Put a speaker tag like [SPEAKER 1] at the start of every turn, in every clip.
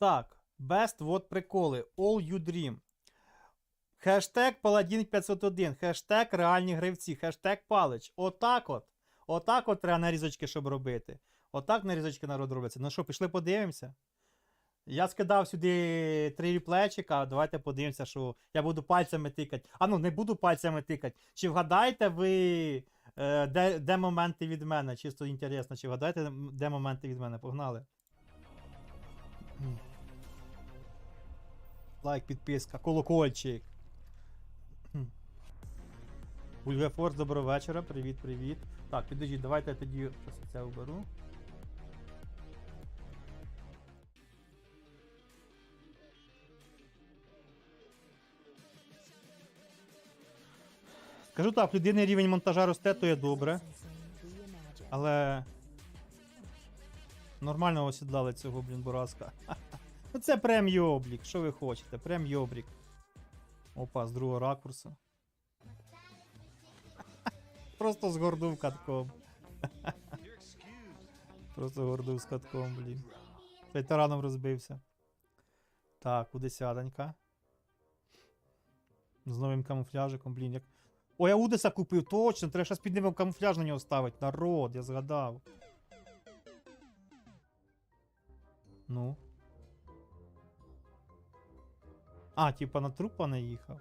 [SPEAKER 1] Так, best вот приколи. All you dream. Хештег Паладін 501. Хештег реальні гравці. Хештег Палич. Отак от. Отак от треба нарізочки, щоб робити. Отак нарізочки народ робиться. Ну що, пішли подивимося. Я скидав сюди три реплечика. Давайте подивимося, що я буду пальцями тикати. А ну, не буду пальцями тикати. Чи вгадаєте ви, е, де, де моменти від мене? Чисто інтересно, чи вгадаєте, де моменти від мене? Погнали. Лайк, підписка, колокольчик. Ульгефорс, доброго вечора. Привіт, привіт. Так, підождіть, давайте я тоді щось це оберу. Скажу так, в людини рівень монтажа росте, то є добре. Але. Нормально осідлали цього, блін, бураска. Ну це прем йоблік, що ви хочете? Прем йобрік. Опа, з другого ракурсу. Просто згорнув катком. Просто гордив з катком, блін. Цей тараном розбився. Так, куди сяденька. З новим камуфляжиком, блін, як. Ой, я Удеса купив, точно, треба щас під ним камуфляж на нього ставити. Народ, я згадав. Ну. А, типа на трупа наїхав.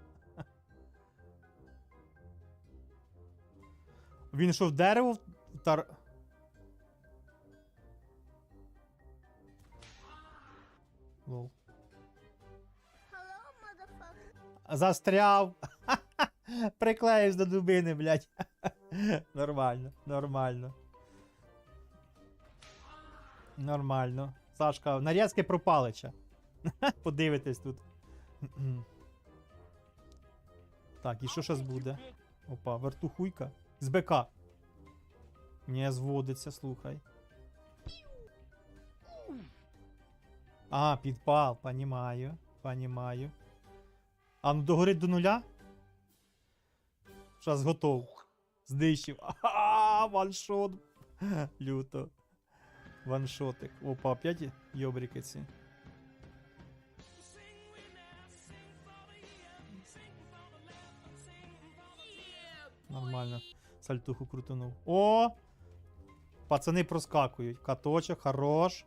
[SPEAKER 1] Він що в дерево втар... Лол. Застряв. Приклеївся до дубини, блядь. нормально, нормально. Нормально. Сашка, нарізки про палича. Подивитесь тут. Так, і що зараз буде? Опа, вертухуйка. З БК. Не зводиться, слухай. А, підпал, понімаю, понімаю. А ну догорить до нуля? Зараз готов. Знищив. Ага, ваншот. Люто. Ваншотик. Опа, опять йобрики ці. Нормально. Сальтуху крутанув. О! Пацани проскакують. Каточок, хорош.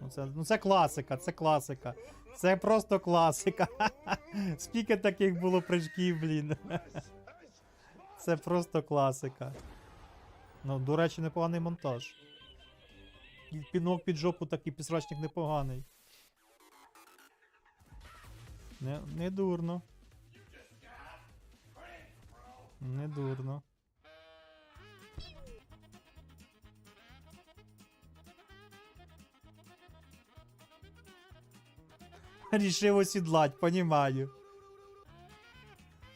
[SPEAKER 1] Ну це, ну це класика, це класика. Це просто класика. Скільки таких було прыжків, блін. Це просто класика. Ну, до речі, непоганий монтаж. І Пінок під жопу такий підсрачник непоганий. Не, не дурно. Не дурно. Рішив осідлать, понімаю.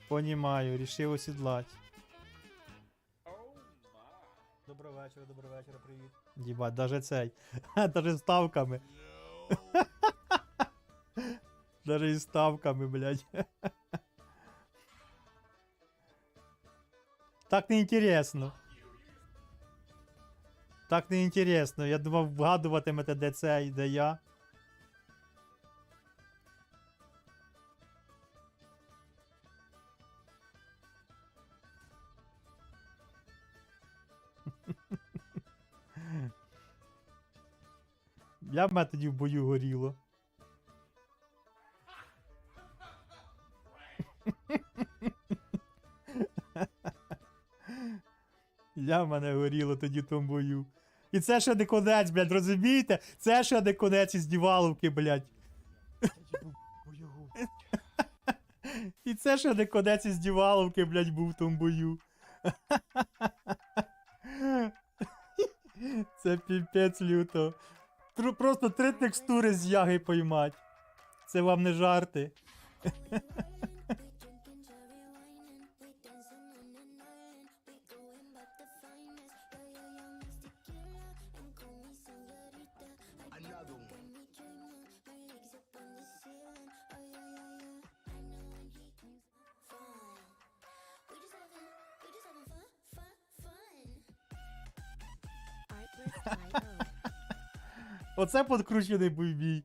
[SPEAKER 1] Понімаю, рішив осідлать. Доброго вечора, доброго вечора, привіт. Дібать, даже цей. Даже з ставками. Даже із ставками, блядь. Так не інтересно. Так не інтересно. Я думав, вгадуватимете, де це і де я. Я в мене тоді в бою горіло. Я в мене горіло тоді в тому бою. І це ще не конець, блядь, розумієте? Це ще не конець із Діваловки, блядь. І це ще не конець із Діваловки, блядь, був в тому бою. Це піпець люто. Просто три текстури з яги поймать. Це вам не жарти. Оце подкручений буйбій.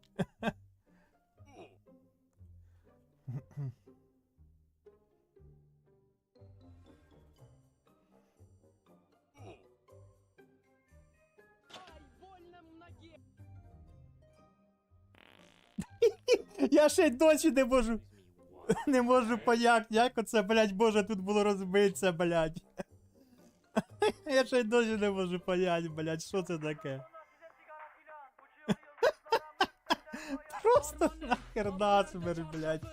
[SPEAKER 1] Я ще й досі не можу. Не можу поняти, як оце, блядь, боже, тут було розбитися, блядь. Я ще й досі не можу поняти, блядь, що це таке. Просто нахер насмерть, блядь.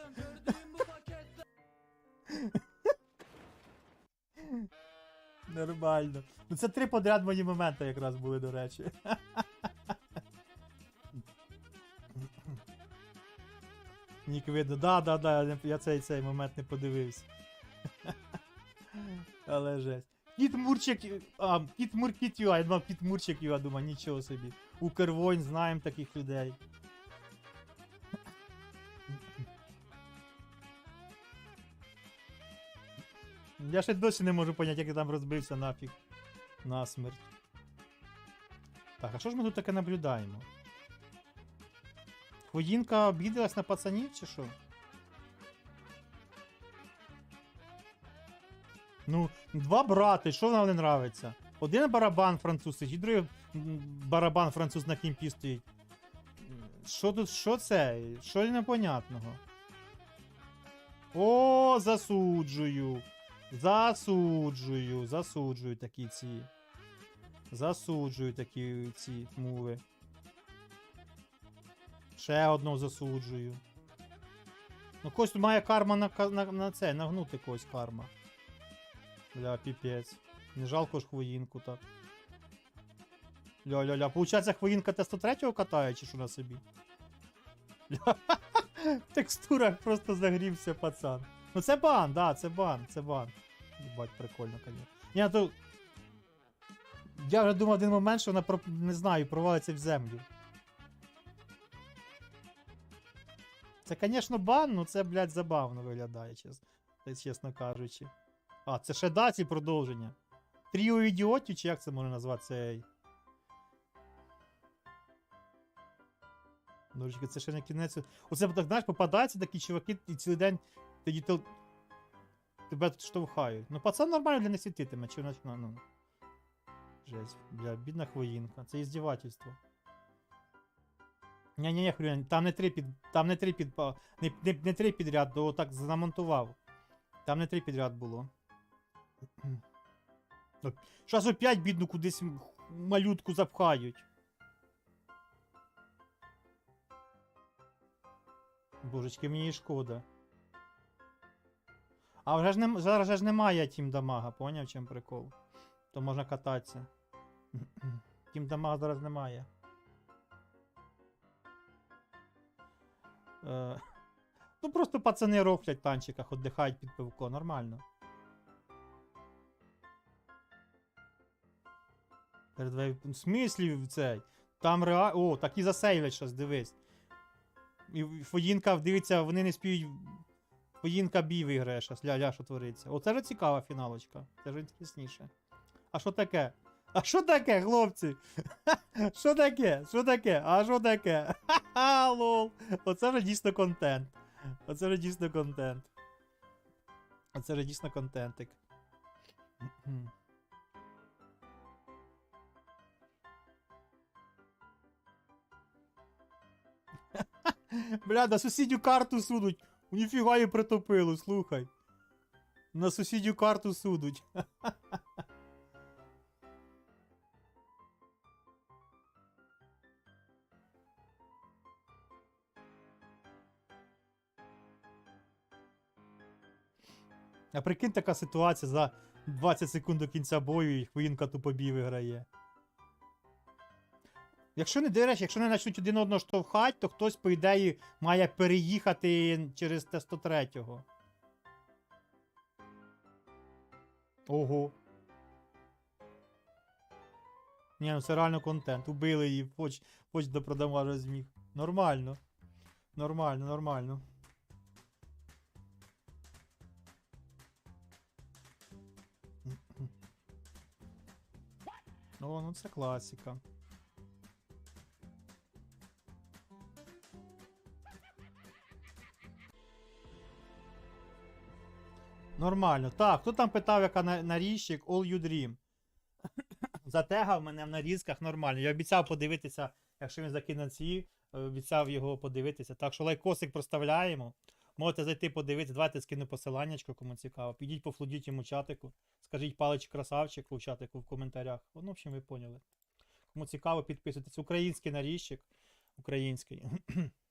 [SPEAKER 1] Нормально. Ну це три подряд мої моменти якраз були, до речі. Нік видно, да, да, да, я цей, цей момент не подивився. Але жесть. Кіт Мурчик, а, Кіт Мур Юа, я думав Кіт Мурчик Юа, думаю, нічого собі. Укрвойн, знаємо таких людей. Я ще досі не можу поняти, як я там розбився нафіг. Насмерть. Так, а що ж ми тут таке наблюдаємо? Хвоїнка обідалась на пацанів чи що? Ну, два брати, що вам не нравиться? Один барабан француз і другий барабан француз на кімпі стоїть. Що тут, що це? Що непонятного? О, засуджую. Засуджую, засуджую такі ці. Засуджую такі ці муви. Ще одного засуджую. Ну, когось має карма на, на, на це, нагнути когось карма. Бля, піпець. Не жалко ж хвоїнку так. Ля-ля-ля. Получається, хвоїнка Т-103 катає, чи що на собі? Ля, В текстурах просто загрівся пацан. Ну це бан, да, це бан, це бан. Єбать, прикольно, конечно. Ні, то... Я вже думав один момент, що вона про... не знаю, провалиться в землю. Це, звісно, бан, ну це, блядь, забавно виглядає, чесно, чесно кажучи. А, це ще даті продовження. Тріо ідіотів, чи як це можна назвати цей. Дорочки, це ще не кінець. Оце так, знаєш, попадаються такі чуваки і цілий день тоді тел... тебе тут штовхають. Ну, пацан нормально для не світитиме, чи наче, ну. Жесть, бля, бідна хвоїнка. Це іздівательство. Ні-ні-ні, хрен, там не три під. Там не три під. Не, не, не три підряд, то так замонтував. Там не три підряд було. Щас опять бідну кудись малютку запхають. Божечки, мені шкода. А вже ж нем... зараз ж немає тім дамага, поняв, чим прикол? То можна кататися. Тім дамага зараз немає. Е... Ну просто пацани рофлять танчиках, віддихають під пивко, нормально. Перед В смислі цей? Там реа... О, так і засейвлять щас, дивись. І Фоїнка, дивиться, вони не спіють. Фоїнка бій виграє щас, ля-ля, що твориться. Оце ж цікава фіналочка. Це ж інтересніше. А що таке? А що таке, хлопці? Що таке? Що таке? А що таке? Ха-ха, лол. Оце вже дійсно контент. Оце вже дійсно контент. Оце вже дійсно контентик. Бля, на сусідню карту судуть. Ніфіга її притопило, слухай. На сусідню карту судуть. А прикинь, така ситуація за 20 секунд до кінця бою і хвилинка тупо бій виграє. Якщо не речі, якщо не почнуть один одного штовхати, то хтось, по ідеї, має переїхати через Т-103. Ого. Ні, ну це реально контент. Убили її, поч, поч до продамажа зміг. Нормально. Нормально, нормально. О, ну це класика. Нормально. Так, хто там питав, яка на- нарізчик All You Dream? Затегав мене в нарізках нормально. Я обіцяв подивитися, якщо він закине ці, е, обіцяв його подивитися. Так що лайкосик проставляємо. Можете зайти подивитися. Давайте скину посиланнячко, кому цікаво. Підіть пофлудіть йому чатику. Скажіть палич красавчик у чатику в коментарях. Ну, в общем, ви поняли. Кому цікаво, підписуйтесь. Український нарізчик. Український.